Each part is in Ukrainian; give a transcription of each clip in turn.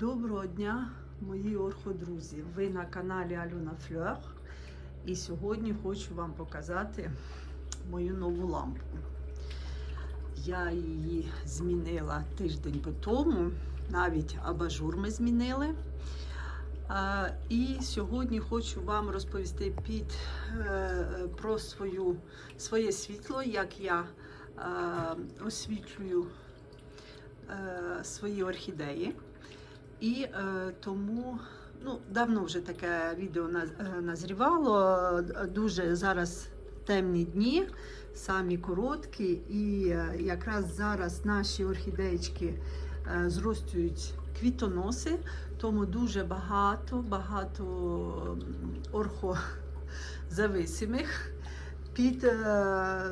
Доброго дня, мої орходрузі! Ви на каналі Альона Флер. І сьогодні хочу вам показати мою нову лампу. Я її змінила тиждень по тому, навіть абажур ми змінили. І сьогодні хочу вам розповісти під, е, про свою, своє світло, як я е, освітлюю е, свої орхідеї. І е, тому ну, давно вже таке відео е, назрівало. Дуже зараз темні дні, самі короткі, і е, якраз зараз наші орхідеєчки е, зростують квітоноси, тому дуже багато, багато орхозависимих під,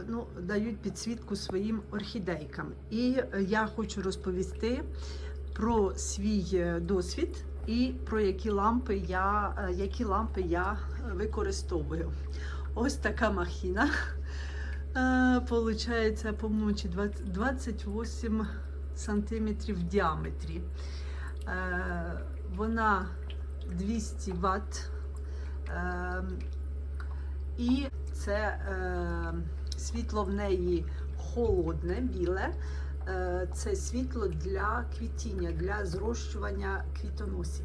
ну, дають підсвітку своїм орхідейкам. І я хочу розповісти про свій е, досвід і про які лампи я, е, які лампи я е, використовую. Ось така махіна. Получається, по-моєму, 28 сантиметрів в діаметрі. Вона 200 Вт. І це світло в неї холодне, біле. Е, Це світло для квітіння, для зрощування квітоносів.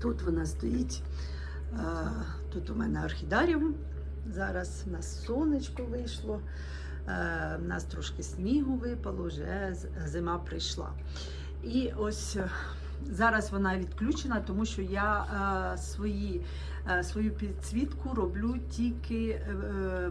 Тут вона стоїть. е, Тут у мене орхідаріум. Зараз у нас сонечко вийшло. е, У нас трошки снігу випало, вже зима прийшла. І ось е, зараз вона відключена, тому що я е, свої, е, свою підсвітку роблю тільки е,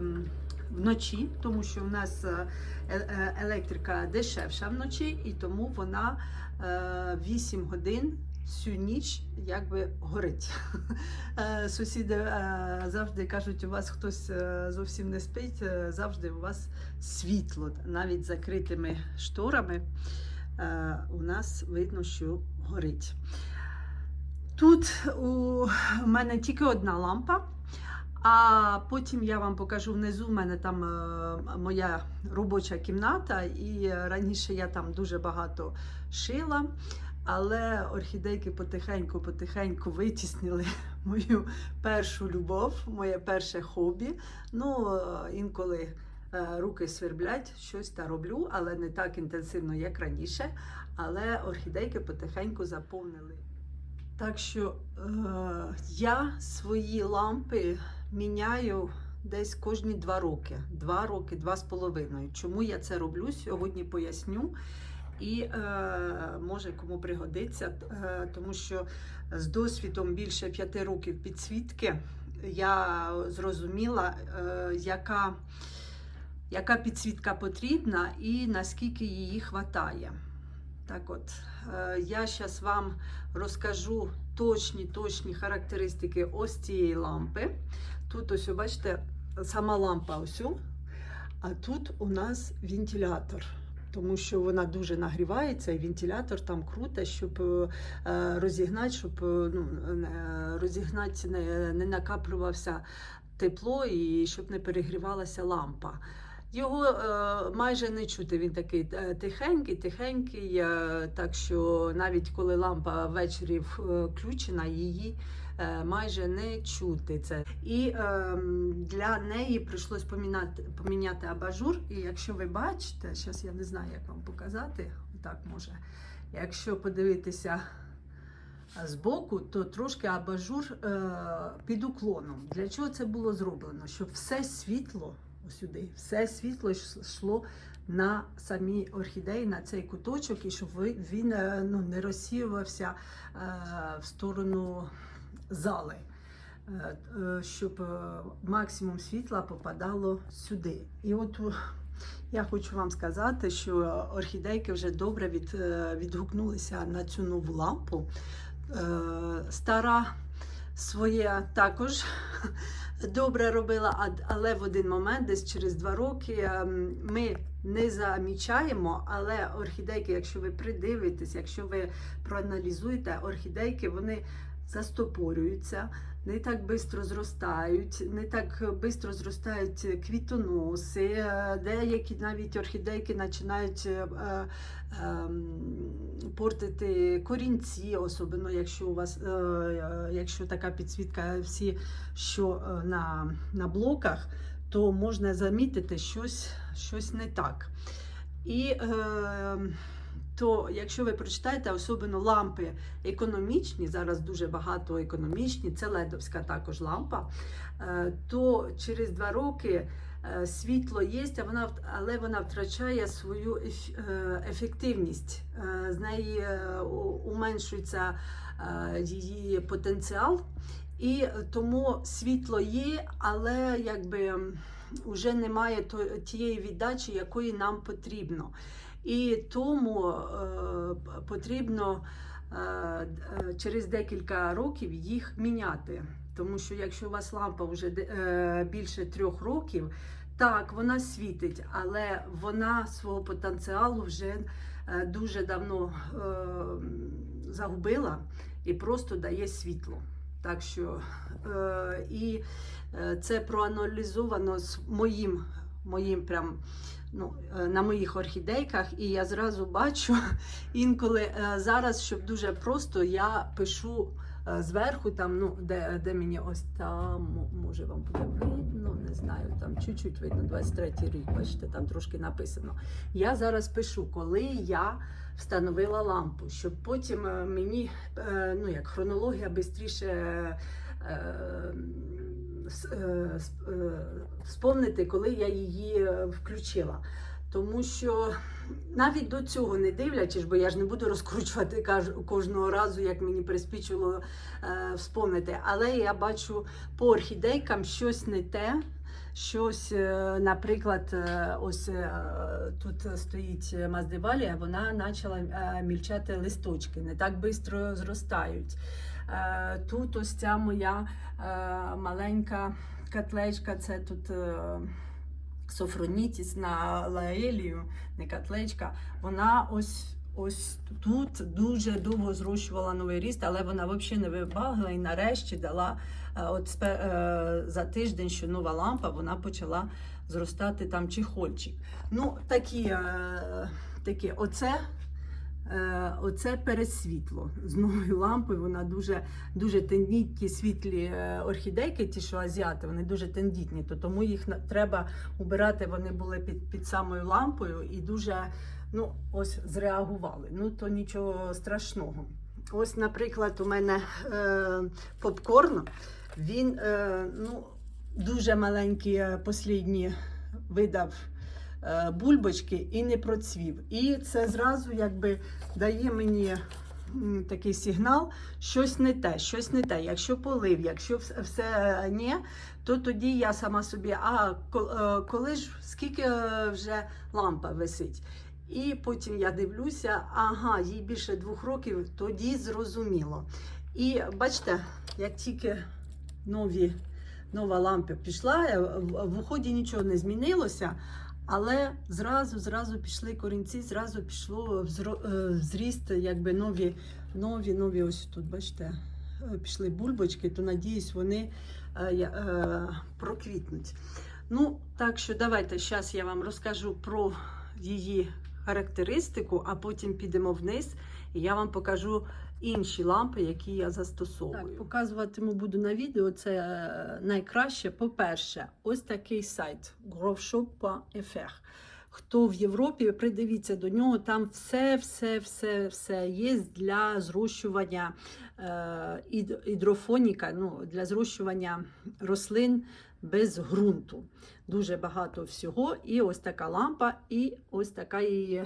вночі, тому що в нас е, е, електрика дешевша вночі, і тому вона е, 8 годин всю ніч якби горить. Е, Сусіди е, завжди кажуть, у вас хтось е, зовсім не спить, е, завжди у вас світло, навіть закритими шторами е, у нас видно, що горить. Тут у мене тільки одна лампа. А потім я вам покажу внизу. У мене там е, моя робоча кімната, і раніше я там дуже багато шила, але орхідейки потихеньку-потихеньку витіснили мою першу любов, моє перше хобі. Ну, е, інколи е, руки сверблять, щось та роблю, але не так інтенсивно, як раніше. Але орхідейки потихеньку заповнили. Так що е, я свої лампи міняю десь кожні два роки. Два роки, два з половиною. Чому я це роблю? Сьогодні поясню. І е, може кому пригодиться, е, тому що з досвідом більше п'яти років підсвітки я зрозуміла, е, яка, яка підсвітка потрібна і наскільки її хватає. Так от, е, я зараз вам розкажу точні точні характеристики ось цієї лампи. Тут ось, бачите, сама лампа ось, а тут у нас вентилятор. Тому що вона дуже нагрівається, і вентилятор там круто, щоб е, розігнати, щоб е, ну, розігнати, не, не накаплювався тепло і щоб не перегрівалася лампа. Його е, майже не чути. Він такий тихенький, тихенький. Так що навіть коли лампа ввечері включена, її майже не чути це. І е, для неї прийшлось поміняти, поміняти абажур. І якщо ви бачите, зараз я не знаю, як вам показати, так може. Якщо подивитися збоку, то трошки абажур е, під уклоном. Для чого це було зроблено? Щоб все світло сюди, все світло йшло на самі орхідеї, на цей куточок, і щоб він е, ну, не розсіювався е, в сторону зали. Е, е, Щоб е, максимум світла попадало сюди. І от я хочу вам сказати, що орхідейки вже добре від, відгукнулися на цю нову лампу. Стара своє також добре робила, але в один момент, десь через два роки, ем, ми не замічаємо, але орхідейки, якщо ви придивитесь, якщо ви проаналізуєте, орхідейки вони застопорюються, не так швидко зростають, не так швидко зростають квітоноси. е, Деякі навіть орхідейки починають е, е, ем, портити корінці, особливо якщо у вас якщо така підсвітка всі, що на, на блоках, то можна замітити щось, щось не так. І е, то, якщо ви прочитаєте, особливо лампи економічні, зараз дуже багато економічні, це ледовська також лампа, е, то через два роки е, світло є, але вона втрачає свою е, ефективність. Е, З неї уменшується її потенціал. І тому світло є, але якби вже немає тієї віддачі, якої нам потрібно. І тому е, потрібно е, е, через декілька років їх міняти. Тому що якщо у вас лампа вже е, більше трьох років, так, вона світить, але вона свого потенціалу вже е, дуже давно е, загубила і просто дає світло. Так що е, і е, це проаналізовано з моїм, моїм прям ну, е, на моїх орхідейках, і я зразу бачу інколи е, зараз, щоб дуже просто, я пишу зверху, там, ну, де, де мені ось там, може вам буде видно, не знаю, там чуть-чуть видно, 23 рік, бачите, там трошки написано. Я зараз пишу, коли я встановила лампу, щоб потім е, мені, е, ну як хронологія швидше е, с- с- вспомнити, коли я її включила. Тому що навіть до цього не дивлячись, бо я ж не буду розкручувати кожного разу, як мені приспічило е, вспомнити. Але я бачу по орхідейкам щось не те. Щось, е, наприклад, е, ось е, тут стоїть Маздевалія, вона почала мільчати листочки, не так швидко зростають. Тут ось ця моя маленька котлечка, це тут софронітіс на лаелію, не котлечка. Вона ось. Ось тут дуже довго зрощувала новий ріст, але вона взагалі не вибагла і нарешті дала от е, за тиждень, що нова лампа, вона почала зростати там чехольчик. Ну, такі, е, такі оце, е, оце пересвітло з новою лампою. Вона дуже, дуже тендітні світлі орхідейки, ті, що азіати, вони дуже тендітні, то тому їх треба убирати. Вони були під, під самою лампою і дуже ну, ось зреагували. Ну, то нічого страшного. Ось, наприклад, у мене е, попкорн. Він е, ну, дуже маленькі е, послідні видав е, бульбочки і не процвів. І це зразу якби дає мені такий сигнал, щось не те, щось не те. Якщо полив, якщо все ні, то тоді я сама собі, а коли ж скільки вже лампа висить. І потім я дивлюся, ага, їй більше двох років, тоді зрозуміло. І бачите, як тільки нові, нова лампа пішла, е, в, уході нічого не змінилося, але зразу, зразу пішли корінці, зразу пішло е, зріст, якби нові, нові, нові, ось тут, бачите, е, пішли бульбочки, то надіюсь, вони проквітнуть. Ну, так що давайте зараз я вам розкажу про її характеристику, а потім підемо вниз, і я вам покажу інші лампи, які я застосовую. Так, показуватиму буду на відео. Це е, найкраще. По-перше, ось такий сайт growshop.fr. Хто в Європі, придивіться до нього, там все, все, все, все є для зрощування е, ід- гідрофоніка, ну, для зрощування рослин без ґрунту. Дуже багато всього. І ось така лампа, і ось така її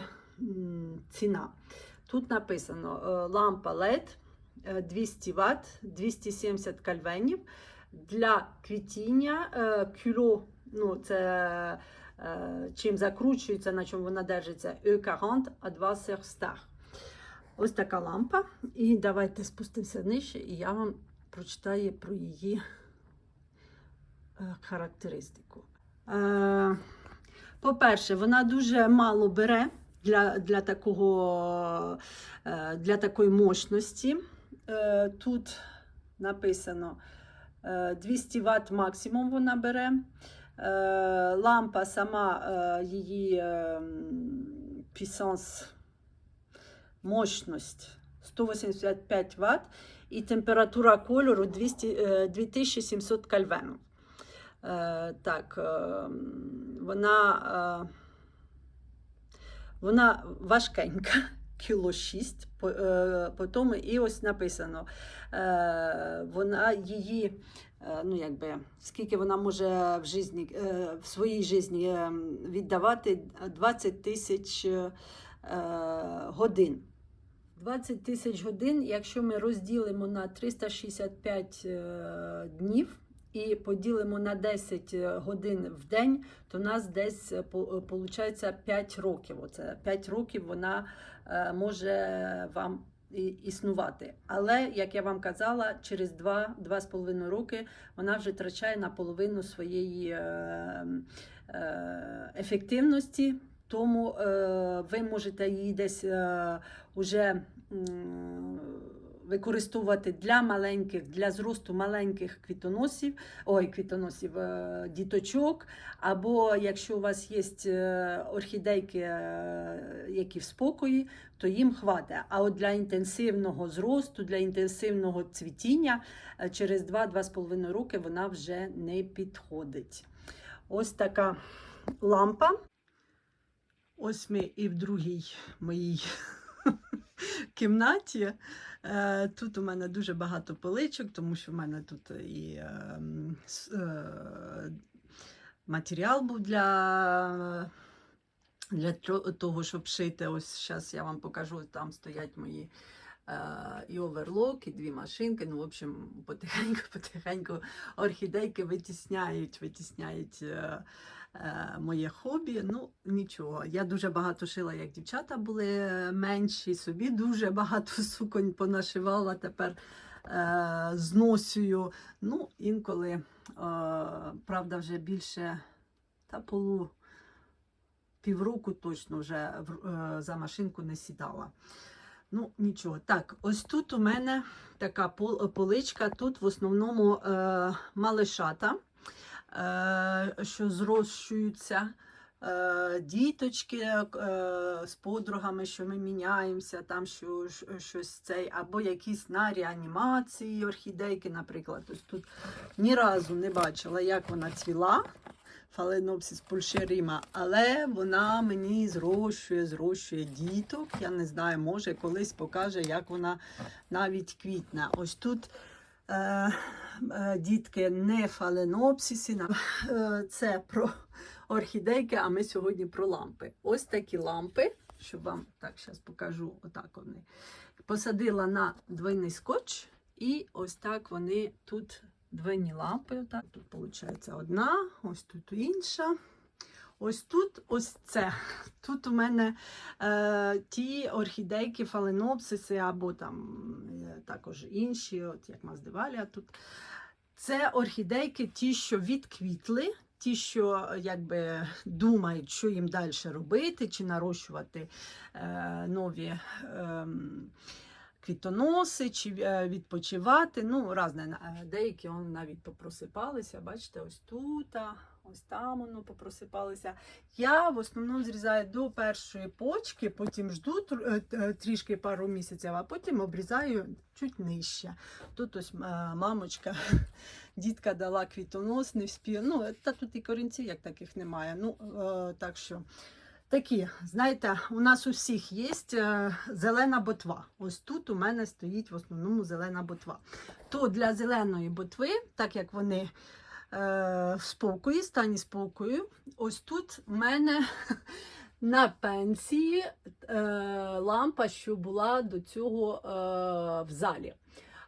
ціна. Тут написано е, лампа LED е, 200 Вт, 270 кальвенів для квітіння е, кюло, ну це е, чим закручується, на чому вона держиться, E40 Advanced Star. Ось така лампа. І давайте спустимося нижче, і я вам прочитаю про її характеристику. По-перше, вона дуже мало бере для, для, такого, е, для такої мощності. Е, Тут написано е, 200 Вт максимум вона бере. Е, Лампа сама е, її пісанс мощність 185 Вт і температура кольору 200, е, 2700 кальвенів. Е, так, е, вона, е, вона важкенька, кіло 6. По, е, тому і ось написано, е, вона її, е, ну якби, скільки вона може в, житті, в своїй житті віддавати 20 тисяч годин. 20 тисяч годин, якщо ми розділимо на 365 е, днів і поділимо на 10 годин в день, то у нас десь виходить 5 років. Оце 5 років вона е, може вам існувати. Але, як я вам казала, через 2-2,5 роки вона вже втрачає наполовину своєї е, е, ефективності. Тому е, ви можете її десь е, уже використовувати для маленьких, для зросту маленьких квітоносів, ой, квітоносів, е, діточок, або якщо у вас є е, орхідейки, е, які в спокої, то їм хватить. А от для інтенсивного зросту, для інтенсивного цвітіння через 2-2,5 роки вона вже не підходить. Ось така лампа. Ось ми і в другій моїй кімнаті. Е, Тут у мене дуже багато поличок, тому що в мене тут і е, м, с- е, матеріал був для, для того, щоб шити. Ось зараз я вам покажу, там стоять мої. Е, І оверлок, і дві машинки. Ну, в общем, потихеньку, потихеньку орхідейки витісняють, витісняють е, е, моє хобі. Ну, нічого. Я дуже багато шила, як дівчата були менші, собі дуже багато суконь понашивала тепер е, зносюю. Ну, інколи, правда, вже більше та полу півроку точно вже за машинку не сідала. Ну, нічого. Так, ось тут у мене така поличка. Тут в основному е, малишата е, що зрощуються. Е, Діточки е, з подругами, що ми міняємося, там що, що- щось цей, або якісь на реанімації орхідейки, наприклад. Ось тут ні разу не бачила, як вона цвіла. Фаленопсис пульшеріма, але вона мені зрощує, зрощує діток. Я не знаю, може колись покаже, як вона навіть квітне. Ось тут е, е, дітки не фаленопсиси. на- Е, це про орхідейки, а ми сьогодні про лампи. Ось такі лампи, щоб вам так зараз покажу, отак вони. Посадила на двойний скотч, і ось так вони тут двойні лампи. Отак. Тут виходить одна, ось тут інша. Ось тут, ось це. Тут у мене е, ті орхідейки, фаленопсиси або там е, також інші, от як Маздевалія тут. Це орхідейки, ті, що відквітли, ті, що е, якби думають, що їм далі робити, чи нарощувати е, нові. ем, Квітоноси чи е, відпочивати. Ну, разне. Е, Деякі он навіть попросипалися. Бачите, ось тут, ось там воно попросипалися. Я в основному зрізаю до першої почки, потім жду е, трішки пару місяців, а потім обрізаю чуть нижче. Тут ось мамочка, дітка дала квітонос, не вспів. Ну, та тут і корінців як таких немає. Ну, так що. Такі, знаєте, у нас у всіх є е, зелена ботва. Ось тут у мене стоїть в основному зелена ботва. То для зеленої ботви, так як вони е, в спокої, стані спокою, ось тут в мене на пенсії е, лампа, що була до цього в залі.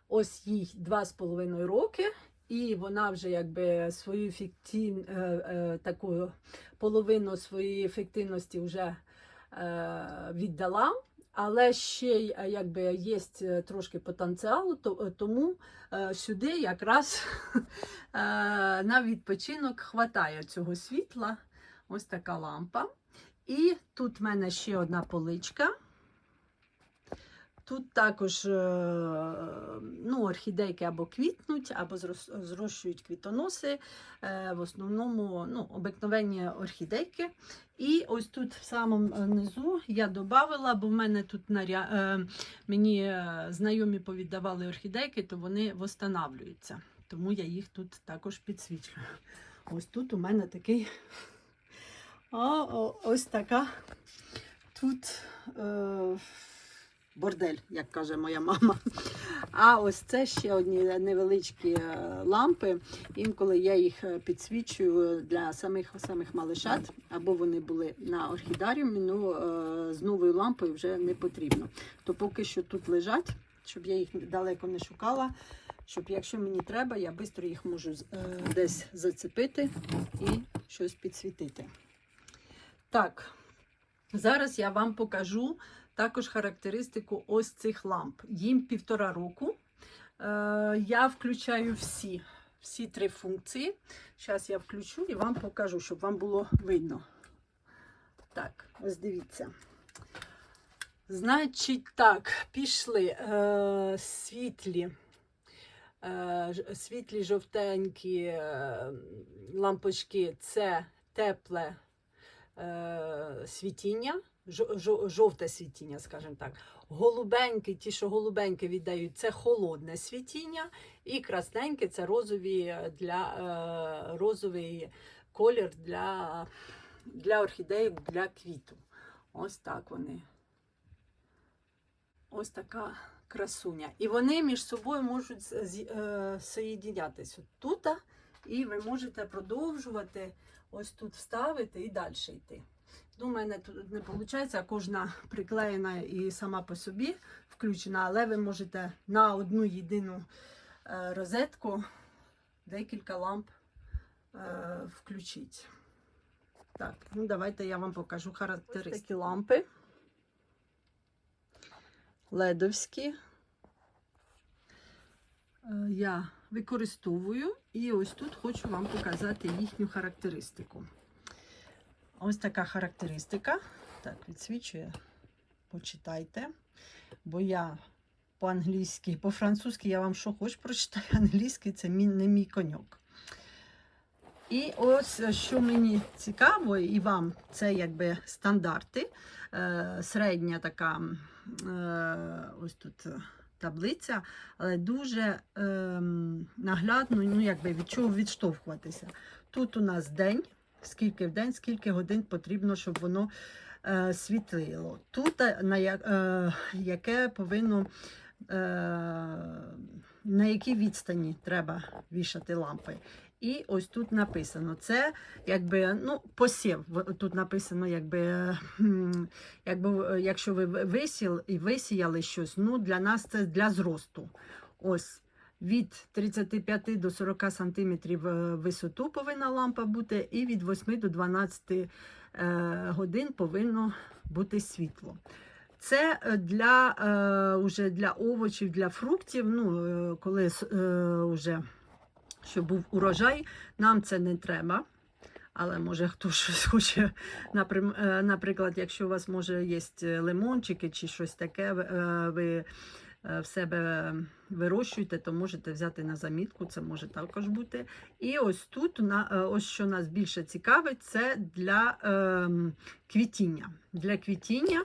Ось їй 2,5 роки, і вона вже якби свою фіктін, е, е, таку половину своєї ефективності вже е, віддала. Але ще якби є трошки потенціалу, то, тому сюди якраз на відпочинок хватає цього світла. Ось така лампа. І тут в мене ще одна поличка. Тут також е, ну, орхідейки або квітнуть, або зрощують квітоноси. Е, В основному ну, обикновенні орхідейки. І ось тут в самому е, низу я додавала, бо в мене тут наря... мені знайомі повіддавали орхідейки, то вони восстанавлюються. Тому я їх тут також підсвічую. Ось тут у мене такий о, ось така тут е, бордель, як каже моя мама. А ось це ще одні невеличкі е, лампи. Інколи я їх е, підсвічую для самих самих малишат, або вони були на орхідаріумі, ну е, з новою лампою вже не потрібно. То поки що тут лежать, щоб я їх далеко не шукала. Щоб якщо мені треба, я швидко їх можу десь зацепити і щось підсвітити. Так, зараз я вам покажу також характеристику ось цих ламп. Їм півтора року. Е, я включаю всі, всі три функції. Зараз я включу і вам покажу, щоб вам було видно. Так, ось дивіться. Значить, так, пішли е, світлі. Е, світлі жовтенькі е, лампочки це тепле е, світіння, жовте світіння, скажімо так. Голубенькі, ті, що голубенькі віддають, це холодне світіння, і красненьке це розові для, е, розовий колір для, для орхідеїв, для квіту. Ось так вони. Ось така красуня. І вони між собою можуть е, соєдінятися тут, і ви можете продовжувати ось тут вставити і далі йти. Ну, у мене тут не виходить, кожна приклеєна і сама по собі включена, але ви можете на одну єдину е, розетку декілька ламп е, включити. Так, ну давайте я вам покажу характеристики лампи. Ледовські. Е, Я використовую і ось тут хочу вам показати їхню характеристику. Ось така характеристика. Так, відсвічує. Почитайте. Бо я по-англійськи, по-французьки я вам що хоч прочитаю, англійський це мій, не мій коньок. І ось е, що мені цікаво, і вам це якби стандарти. Е, середня така е, ось тут е, таблиця, але дуже е, наглядно, ну якби від чого відштовхуватися. Тут у нас день, скільки в день, скільки годин потрібно, щоб воно е, світлило. Тут е, на е, яке повинно. Е, на якій відстані треба вішати лампи. І ось тут написано: це якби ну, посів. Тут написано, якби, якби якщо ви висіл і висіяли щось, ну для нас це для зросту. Ось від 35 до 40 сантиметрів е, висоту повинна лампа бути, і від 8 до 12 е, годин повинно бути світло. Це е, для, уже для овочів, для фруктів. Ну, коли вже щоб був урожай, нам це не треба. Але може хто щось хоче, наприклад, якщо у вас може є лимончики чи щось таке, ви- в себе вирощуєте, то можете взяти на замітку, це може також бути. І ось тут, на- е, ось що нас більше цікавить, це для ем, квітіння. Для квітіння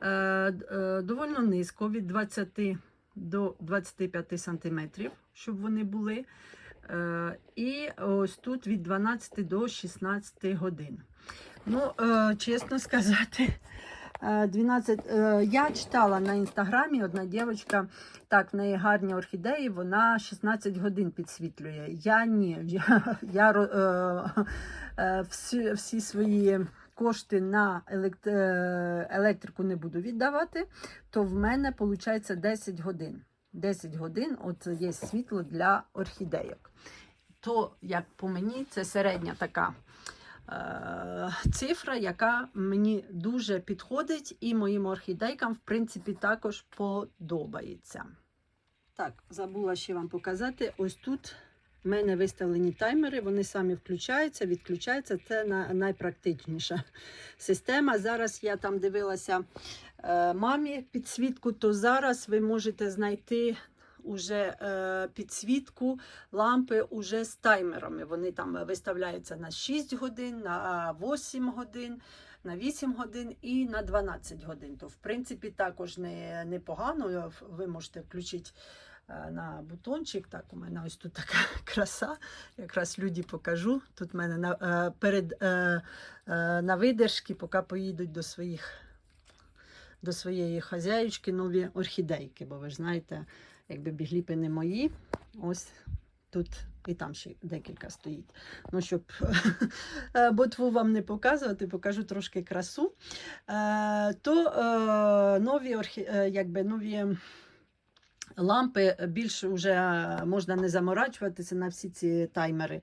е, е, доволі низько, від 20 до 25 сантиметрів, щоб вони були. Е, І ось тут від 12 до 16 годин. Ну, е, чесно сказати, е, 12, е, я читала на інстаграмі одна дівчинка, так, в неї гарні орхідеї, вона 16 годин підсвітлює. Я ні. Я, я е, е, всі, всі свої кошти на е, електрику не буду віддавати, то в мене виходить 10 годин. 10 годин от є світло для орхідейок. То, як по мені, це середня така е, цифра, яка мені дуже підходить, і моїм орхідейкам, в принципі, також подобається. Так, забула ще вам показати. Ось тут У мене виставлені таймери, вони самі включаються, відключаються. Це найпрактичніша система. Зараз я там дивилася е, мамі підсвітку, то зараз ви можете знайти уже е, підсвітку лампи уже з таймерами. Вони там виставляються на 6 годин, на 8 годин. На 8 годин і на 12 годин. То, в принципі, також не, непогано. Ви можете включити е, на бутончик. Так, у мене ось тут така краса. Якраз люди покажу. Тут в мене на, е, перед, е, на видержки, поки поїдуть до своїх до своєї хазяючки нові орхідейки, бо ви ж знаєте, якби бігліпи не мої. Ось тут і там ще декілька стоїть. Ну, щоб е, ботву вам не показувати, покажу трошки красу. Е, То е, нові, якби, нові лампи більше вже можна не заморачуватися на всі ці таймери.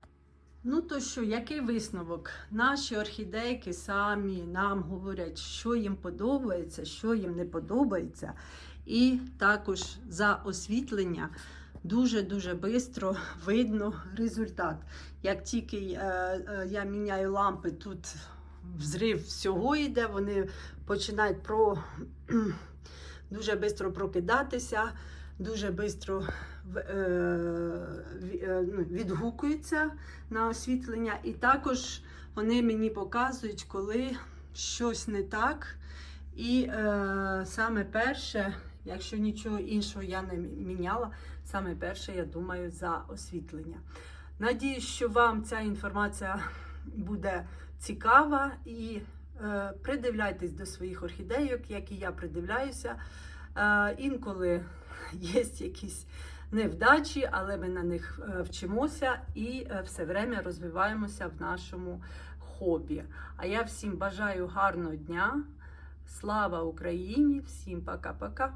Ну то що, який висновок? Наші орхідейки самі нам говорять, що їм подобається, що їм не подобається. І також за освітлення дуже-дуже швидко видно результат. Як тільки е, е, я міняю лампи, тут взрив всього йде, вони починають про дуже швидко прокидатися, дуже швидко ну, відгукуються на освітлення. І також вони мені показують, коли щось не так. І е, саме перше, якщо нічого іншого я не міняла, саме перше, я думаю, за освітлення. Надіюсь, що вам ця інформація буде цікава і е, придивляйтесь до своїх орхідейок, як і я придивляюся. Е, інколи є якісь невдачі, але ми на них е, вчимося і е, все время розвиваємося в нашому хобі. А я всім бажаю гарного дня. Слава Україні! Всім пока-пока!